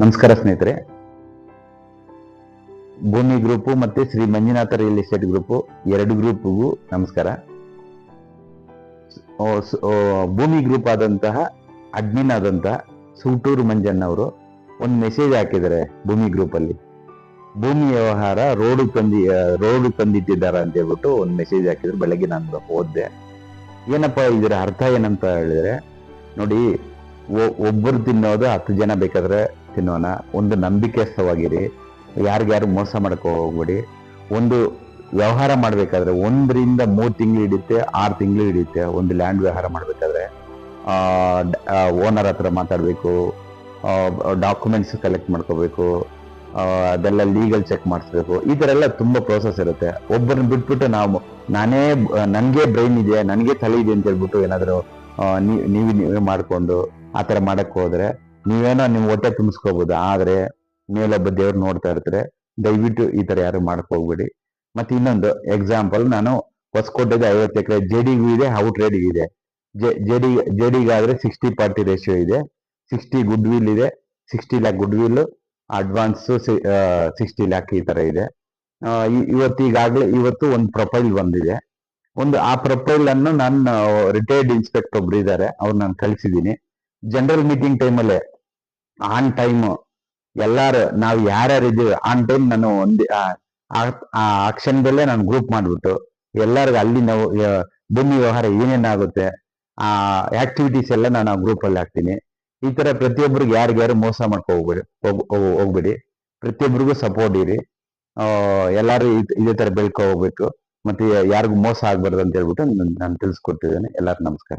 ನಮಸ್ಕಾರ ಸ್ನೇಹಿತರೆ. ಭೂಮಿ ಗ್ರೂಪು ಮತ್ತೆ Shri Manjunatha real estate group ಎರಡು ಗ್ರೂಪ್ಗೂ ನಮಸ್ಕಾರ. ಭೂಮಿ ಗ್ರೂಪ್ ಆದಂತಹ ಅಡ್ಮಿನ್ ಆದಂತಹ ಸೂಟೂರು ಮಂಜಣ್ಣ ಅವರು ಒಂದು ಮೆಸೇಜ್ ಹಾಕಿದ್ದಾರೆ ಭೂಮಿ ಗ್ರೂಪಲ್ಲಿ. ಭೂಮಿ ವ್ಯವಹಾರ ರೋಡು ತಂದಿ ರೋಡು ತಂದಿಟ್ಟಿದ್ದಾರೆ ಅಂತ ಹೇಳ್ಬಿಟ್ಟು ಒಂದು ಮೆಸೇಜ್ ಹಾಕಿದ್ರು. ಬೆಳಗ್ಗೆ ನಾನು ಓದ್ದೆ. ಏನಪ್ಪ ಇದರ ಅರ್ಥ ಏನಂತ ಹೇಳಿದ್ರೆ, ನೋಡಿ ಒಬ್ಬರು ತಿನ್ನೋದು ಹತ್ತು ಜನ ಬೇಕಾದ್ರೆ ತಿನ್ನೋಣ. ಒಂದು ನಂಬಿಕೆಸ್ಥವಾಗಿರಿ ಯಾರಿಗ್ಯಾರು ಮೋಸ ಮಾಡ್ಕೊ, ಹೋಗ್ಬೇಡಿ. ಒಂದು ವ್ಯವಹಾರ ಮಾಡಬೇಕಾದ್ರೆ ಒಂದರಿಂದ ಮೂರು ತಿಂಗಳು ಹಿಡಿಯುತ್ತೆ, ಆರು ತಿಂಗಳು ಹಿಡಿಯುತ್ತೆ. ಒಂದು ಲ್ಯಾಂಡ್ ವ್ಯವಹಾರ ಮಾಡಬೇಕಾದ್ರೆ ಓನರ್ ಹತ್ರ ಮಾತಾಡಬೇಕು ಡಾಕ್ಯುಮೆಂಟ್ಸ್ ಕಲೆಕ್ಟ್ ಮಾಡ್ಕೋಬೇಕು ಅದೆಲ್ಲ ಲೀಗಲ್ ಚೆಕ್ ಮಾಡಿಸ್ಬೇಕು. ಈ ಥರ ಎಲ್ಲ ತುಂಬ ಪ್ರೋಸೆಸ್ ಇರುತ್ತೆ. ಒಬ್ಬರನ್ನ ಬಿಟ್ಬಿಟ್ಟು ನಾವು ನಾನೇ, ನನಗೆ ಬ್ರೈನ್ ಇದೆ ನನಗೆ ತಲೆ ಇದೆ ಅಂತ ಹೇಳ್ಬಿಟ್ಟು ಏನಾದರೂ ನೀವು ನೀವೇ ಮಾಡ್ಕೊಂಡು ಆ ತರ ಮಾಡಕ್ ಹೋದ್ರೆ ನೀವೇನೋ ನಿಮ್ ಹೊಟ್ಟೆ ತುಂಬಿಸ್ಕೋಬಹುದು ಆದ್ರೆ ಮೇಲೊಬ್ಬ ದೇವ್ರು ನೋಡ್ತಾ ಇರ್ತಾರೆ, ದಯವಿಟ್ಟು ಈ ತರ ಯಾರು ಮಾಡಕ್ ಹೋಗ್ಬೇಡಿ. ಮತ್ತೆ ಇನ್ನೊಂದು ಎಕ್ಸಾಂಪಲ್ ನಾನು ಹೊಸಕೋಟೆಗೆ ಐವತ್ತು ಎಕರೆ ಜೆಡಿಗೂ ಇದೆ ಔಟ್ ರೇಡಿಗೂ ಇದೆ. ಜೆ, ಜೆಡಿ ಜೆಡಿಗಾದ್ರೆ ಸಿಕ್ಸ್ಟಿ ಪಾರ್ಟಿ ರೇಷಿಯೋ ಇದೆ ಸಿಕ್ಸ್ಟಿ ಗುಡ್ ವಿಲ್ ಇದೆ sixty lakh goodwill advance sixty lakh ಈ ತರ ಇದೆ. ಇವತ್ತು ಈಗಾಗಲೇ ಇವತ್ತು ಒಂದು ಪ್ರೊಫೈಲ್ ಬಂದಿದೆ. ಒಂದು ಆ ಪ್ರೊಫೈಲ್ ಅನ್ನು ನಾನು ರಿಟೈರ್ಡ್ ಇನ್ಸ್ಪೆಕ್ಟರ್ ಒಬ್ರು ಇದ್ದಾರೆ, ಅವ್ರು ನಾನು ಕಳಿಸಿದ್ದೀನಿ. ಜನರಲ್ ಮೀಟಿಂಗ್ ಟೈಮಲ್ಲೇ ಆನ್ ಟೈಮ್ ಎಲ್ಲಾರು, ನಾವು ಯಾರ್ಯಾರು ಇದ್ದೀವಿ ಆನ್ ಟೈಮ್ ನಾನು ಒಂದ್, ಆ ಕ್ಷಣದಲ್ಲೇ ನಾನು ಗ್ರೂಪ್ ಮಾಡ್ಬಿಟ್ಟು, ಎಲ್ಲರಿಗೂ ಅಲ್ಲಿ ನಾವು ಭೂಮಿ ವ್ಯವಹಾರ ಏನೇನಾಗುತ್ತೆ ಆ ಆಕ್ಟಿವಿಟೀಸ್ ಎಲ್ಲ ನಾನು ಆ ಗ್ರೂಪ್ ಅಲ್ಲಿ ಹಾಕ್ತೀನಿ. ಈ ತರ ಪ್ರತಿಯೊಬ್ಬರಿಗೆ ಯಾರಿಗ್ಯಾರು ಮೋಸ ಮಾಡ್ಕೊ ಹೋಗ್ಬೇಡಿ, ಹೋಗ್- ಹೋಗ್- ಹೋಗ್ಬೇಡಿ. ಪ್ರತಿಯೊಬ್ಬರಿಗೂ ಸಪೋರ್ಟ್ ಇರಿ. ಎಲ್ಲಾರು ಇದೇ ತರ ಬೆಳ್ಕೊ ಹೋಗ್ಬೇಕು. ಮತ್ತೆ ಯಾರಿಗೂ ಮೋಸ ಆಗ್ಬಾರ್ದು ಅಂತ ಹೇಳ್ಬಿಟ್ಟು ನಾನು ತಿಳಿಸ್ಕೊಟ್ಟಿದ್ದೇನೆ ಎಲ್ಲರಿಗೂ ನಮಸ್ಕಾರ.